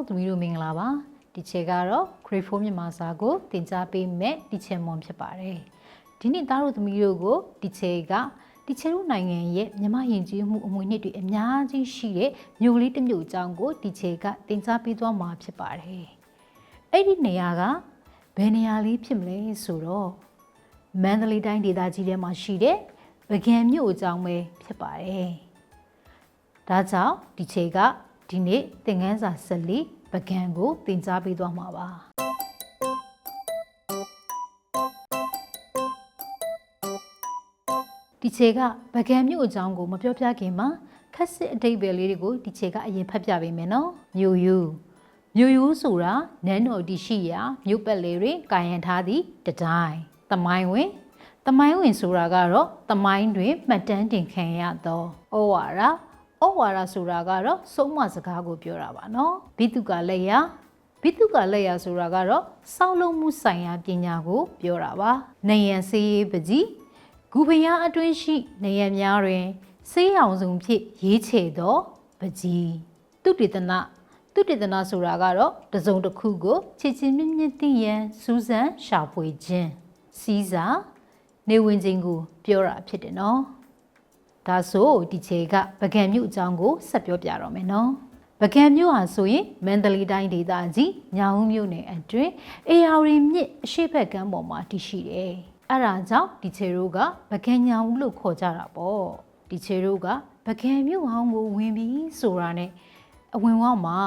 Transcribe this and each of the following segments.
တို့သမီးတို့မင်္ဂလာပါဒီချေကတော့ grade 4မြန်မာစာကိုသင်ကြားပေးမယ်ဒီချေမွန်ဖြစ်ပါတယ်ဒီနေ့သားတို့သမီးတို့ကိုဒီချေကဒီချေတို့နိုင်ငံရဲ့မြမယဉ်ကျေးမှုအမွေနှစ်တွေအများကြီးရှိတဲ့မြို့လေးတစ်မြို့အကြောင်းကိုဒီချေကသင်ကြားပေးသွားမှာဖြစ်ပါတယ်အဲ့ဒီနေရာကဘယ်နေရာလေးဖြစ်မလဲဆိုတော့မန္တလေးတိုင်းဒေသကြီးထဲမှာရှိတဲ့ပကံမြို့အကြောင်းပဲဖြစ်ပါတယ်ဒါကြောင့်ဒီချေကဒီနေ့သင်ခန်းစာဆက်လီ ပကံကိုသင်ကြားပေးသွားမှာပါဒီခြေကပကံမြို့အကြောင်းကိုမပြောပြခင်မှာခက်စစ်အတိတ်ပဲလေးတွေကိုဒီခြေကအရင်ဖတ်ပြပေးမယ်နော်မြို့ယူမြို့ယူဆိုတာနန်းတော်တည်ရှိရာမြို့ပတ်လေတွင်ကာယံထားသည့်တတိုင်းတမိုင်းဝင်တမိုင်းဝင်ဆိုတာကတော့တမိုင်းတွင်မှတ်တမ်းတင်ခံရသောဩဝါဒ ဩဝါဒဆိုတာကတော့စုံမစကားကိုပြောတာပါနော်ဘိတုကလက်ရဘိတုကလက်ရဆိုတာကတော့စောက်လုံးမှုဆိုင်ရာပညာကိုပြောတာပါနေရန်စေးရေးပကြီးဂူဖျားအတွင်းရှိနေရန်များတွင်စေးရောင်စုံဖြစ်ရေးချေသောပကြီးတုတေသနတုတေသနဆိုတာကတော့တစုံတစ်ခုကိုချစ်ချင်းမြင့်မြင့်သိရန်စူးစမ်းရှာဖွေခြင်းစီးစာနေဝင်ခြင်းကိုပြောတာဖြစ်တယ်နော် ဒါဆိုဒီခြေကပကံမြို့အကြောင်းကိုဆက်ပြောပြတော့မယ်နော်ပကံမြို့ဟာဆိုရင်မန္တလေးတိုင်းဒေသကြီးညောင်မြို့နယ်အတွင်းအေယာရီမြစ်အရှိတ်ဘက်ကမ်းပေါ်မှာတည်ရှိတယ်အဲ့ဒါကြောင့်ဒီခြေတို့ကပကံညောင်လို့ခေါ်ကြတာပေါ့ဒီခြေတို့ကပကံမြို့ဟောင်းကိုဝင်ပြီးဆိုတာနဲ့အဝင်ဝမှာ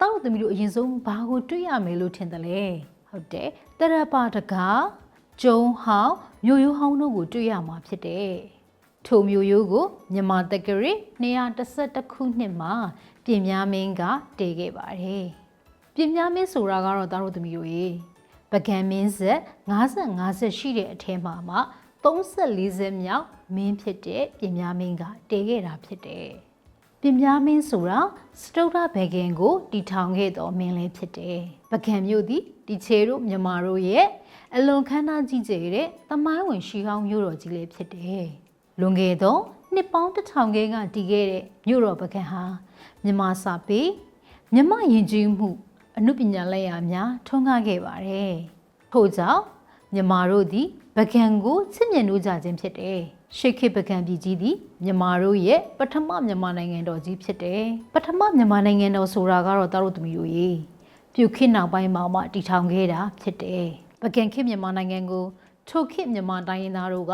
တောက်သမီးတို့အရင်ဆုံးဘာကိုတွေ့ရမယ်လို့ထင်တယ်လဲဟုတ်တယ်တရပါတကားကျုံဟောင်းမြို့ရိုးဟောင်းတို့ကိုတွေ့ရမှာဖြစ်တယ် ထိုမျိုးရိုးကိုမြန်မာတက္ကရီ212ခုနှစ်မှာပြင်များမင်းကတည်ခဲ့ပါတယ်။ပြင်များမင်းဆိုတာကတော့သားတို့သမီးတို့ရေပကံမင်းဆက်55ဆက်ရှိတဲ့အထဲမှာမှ34ဆက်မြောက်မင်းဖြစ်တဲ့ပြင်များမင်းကတည်ခဲ့တာဖြစ်တယ်။ပြင်များမင်းဆိုတာစတုဒ္ဓဘေဂင်ကိုတီထောင်ခဲ့တော်မင်းလေးဖြစ်တယ်။ပကံမြို့သည်ဒီချေတို့မြန်မာတို့ရဲ့အလွန်ခမ်းနားကြီးကျယ်တဲ့သမိုင်းဝင်ရှီဟောင်းမြို့တော်ကြီးလေးဖြစ်တယ်။ လွန်ခဲ့သောနှစ်ပေါင်းတစ်ထောင်ခန့်ကတည်ခဲ့တဲ့မြို့တော်ပကံဟာမြန်မာစာပေမြမယဉ်ကျေးမှုအမှုပညာလက်ရာများထွန်းကားခဲ့ပါတယ်။ထို့ကြောင့်မြန်မာတို့သည်ပကံကိုချစ်မြတ်လို့ကြခြင်းဖြစ်တယ်။ရှေခေပကံပြည်ကြီးသည်မြန်မာတို့ရဲ့ပထမမြန်မာနိုင်ငံတော်ကြီးဖြစ်တယ်။ပထမမြန်မာနိုင်ငံတော်ဆိုတာကတော့တာတို့သမီးတို့ရေပြုခေတ်နောက်ပိုင်းမှာမှတည်ထောင်ခဲ့တာဖြစ်တယ်။ပကံခေတ်မြန်မာနိုင်ငံကို ထိုခေတ်မြန်မာတိုင်းရင်းသားတို့က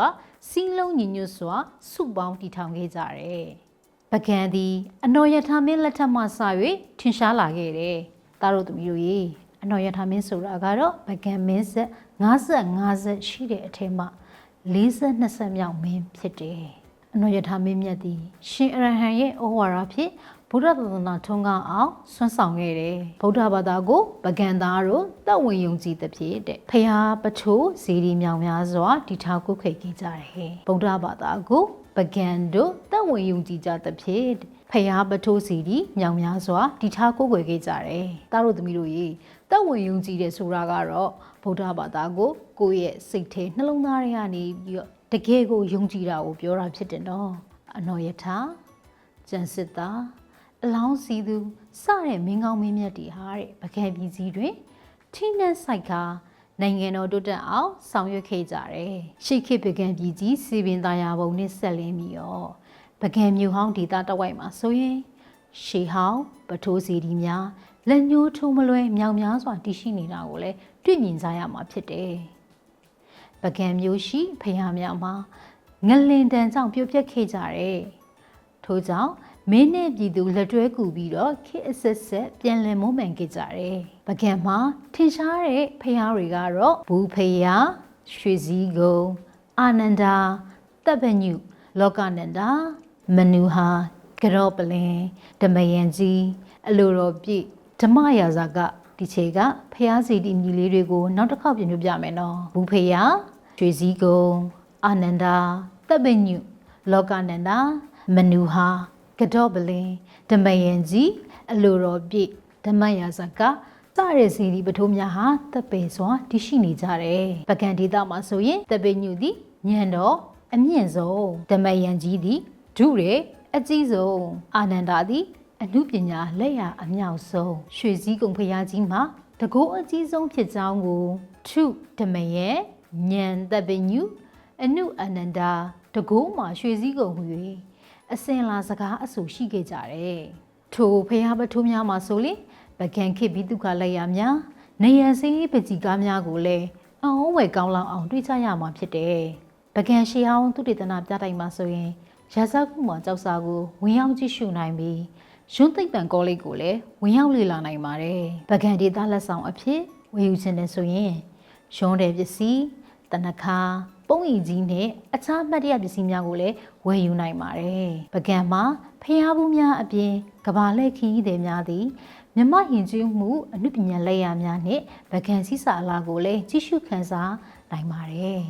စီးလုံးညီညွတ်စွာစုပေါင်းတည်ထောင်ခဲ့ကြတယ်။ပကံသည်အနော်ရထာမင်းလက်ထက်မှစ၍ထင်ရှားလာခဲ့တယ်။သားတို့သမီးတို့ရေအနော်ရထာမင်းဆိုတာကတော့ပကံမင်းဆက်55ဆက်ရှိတဲ့အထက်မှာ42ဆက်မြောက်မင်းဖြစ်တယ်။အနော်ရထာမင်းမြတ်သည်ရှင်အရဟံရဲ့ဩဝါဒဖြင့် ဗုဒ္ဓသာသနာထွန်းကားအောင်ဆွမ်းဆောင်ခဲ့တယ်။ဗုဒ္ဓဘာသာကိုပကံသားတို့တပ်ဝင်ယုံကြည်သဖြင့်တဲ့ဖျားပချိုးဇီဒီမြောင်များစွာတည်ထားကုခိတ်ခဲ့ကြတယ်။ဗုဒ္ဓဘာသာကိုပကံတို့တပ်ဝင်ယုံကြည်ကြသဖြင့်ဖျားပထိုးစီဒီမြောင်များစွာတည်ထားကိုွယ်ခဲ့ကြတယ်။တားတို့သမီးတို့ရေတပ်ဝင်ယုံကြည်တဲ့ဆိုတာကတော့ဗုဒ္ဓဘာသာကိုကိုယ့်ရဲ့စိတ်ထဲနှလုံးသားထဲကနေပြီးတော့တကယ်ကိုယုံကြည်တာကိုပြောတာဖြစ်တယ်နော်။အနော်ယထာကျန်စစ်သား အလောင်းစီသူစတဲ့မင်းကောင်းမင်းမြတ်တွေဟာတဲ့ပကံပြည်ကြီးတွင်ထိနှက်ဆိုင်ကားနိုင်ငံတော်တိုးတက်အောင်ဆောင်ရွက်ခဲ့ကြတယ်။ရှေ့ခေတ်ပကံပြည်ကြီးစီပင်သားယာပုံနဲ့ဆက်လင်းပြီးတော့ပကံမြို့ဟောင်းဒေသတဝိုက်မှာဆိုရင်ရှေဟောင်းပထိုးစီဒီများလက်ညှိုးထိုးမလွဲမြောင်များစွာတည်ရှိနေတာကိုလည်းတွေ့မြင်ကြရမှာဖြစ်တယ်။ပကံမျိုးရှိဖျားများမှာငလင်တန်ကြောင့်ပြုတ်ပြက်ခဲ့ကြတယ်။ထို့ကြောင့် မင်းနဲ့ပြည်သူလက်တွဲကူပြီးတော့ခေအဆက်ဆက်ပြန်လည်မုံမှန်ခဲ့ကြတယ်။ပကံမှာထင်ရှားတဲ့ဖျားတွေကတော့ဘူဖျားရွှေစည်းကုံအာနန္ဒာတပ်ပညုလောကနန္ဒာမနူဟာကရောပလင်ဓမယန်ကြီးအလိုတော်ပြည့်ဓမ္မရာဇာကဒီခြေကဖျားစီတီမြည်လေးတွေကိုနောက်တစ်ခေါက်ပြင်ပြပြမယ်နော်ဘူဖေယရွှေစည်းကုံအာနန္ဒာတပ်ပညုလောကနန္ဒာမနူဟာ ကတော့ပလင်ဓမယန်ကြီးအလိုတော်ပြည့်ဓမ္မရာဇကစတဲ့စီဒီပထိုးများဟာတပ်ပေစွာတရှိနေကြတယ်ပကံဒေတာမှာဆိုရင်တပ်ပေညုသည်ညံတော်အမြင့်ဆုံးဓမယန်ကြီးသည်ဒုရဲအကြီးဆုံးအာနန္ဒာသည်အမှုပညာလက်ရာအမြောက်ဆုံးရွှေစည်းကုံဖရာကြီးမှာတကိုးအကြီးဆုံးဖြစ်ကြောင်းကိုထုဓမယေညံတပ်ပညုအနုအနန္ဒာတကိုးမှာရွှေစည်းကုံဟူ၍ အစင်လာစကားအဆူရှိခဲ့ကြတယ်ထိုဖရာပထုများမှာဆိုလေပကံခေဘိတုခလက်ရာများနေရစည်းပကြီးကားများကိုလည်းအောင်ဝယ်ကောင်းလောင်အောင်တွေးချရမှာဖြစ်တယ်ပကံရှေအောင်သူတေသနာပြတိုက်မှာဆိုရင်ရာဇကုမှာကြောက်စာကိုဝင်ရောက်ကြည့်ရှုနိုင်ပြီးရွန်းသိပ်ပံကောလိပ်ကိုလည်းဝင်ရောက်လေ့လာနိုင်ပါတယ်ပကံဒေသလက်ဆောင်အဖြစ်ဝယ်ယူခြင်းနဲ့ဆိုရင်ရွန်းတဲ့ပစ္စည်းတနခါ ပုံအီကြီးနဲ့အခြားမှတ်တရပစ္စည်းများကိုလည်းဝယ်ယူနိုင်ပါတယ်ပကံမှာဖျားဘူးများအပြင်ကဘာလက်ခီးသည်များသည်မြမယဉ်ကျေးမှုအနုပညာလက်ရာများနဲ့ဗကန်စီစာအလာကိုလည်းကြည့်ရှုခန်းစားနိုင်ပါတယ်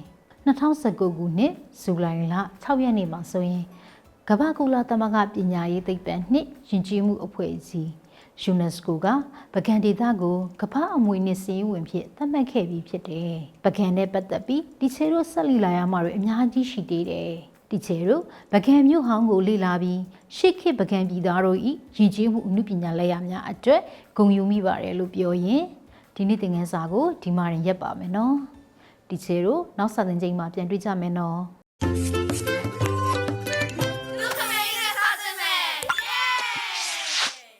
2019ခုနှစ်ဇူလိုင်လ6ရက်နေ့မှာဆိုရင်ကမ္ဘာကူလာသမဂ္ဂပညာရေးသိပ္ပံနှင့်ယဉ်ကျေးမှုအဖွဲ့အစည်း UNESCO ကပကံဒေသကိုကမ္ဘာအမွေနှစ်စည်းဝင်ဖြစ်သတ်မှတ်ခဲ့ပြီးဖြစ်တယ်။ပကံနဲ့ပတ်သက်ပြီးဒီချေတို့ဆက်လီလာရမှာတွေအများကြီးရှိသေးတယ်။ဒီချေတို့ပကံမြို့ဟောင်းကိုလေ့လာပြီးရှေ့ခေတ်ပကံပြည်သားတို့ဤယဉ်ကျေးမှုအမှုပညာလက်ရများအတွက်ဂုဏ်ယူမိပါတယ်လို့ပြောရင်ဒီနေ့သင်ခန်းစာကိုဒီမှာရင်ရက်ပါမယ်နော်။ဒီချေတို့နောက်စာသင်ချိန်မှာပြန်တွေ့ကြမယ်နော်။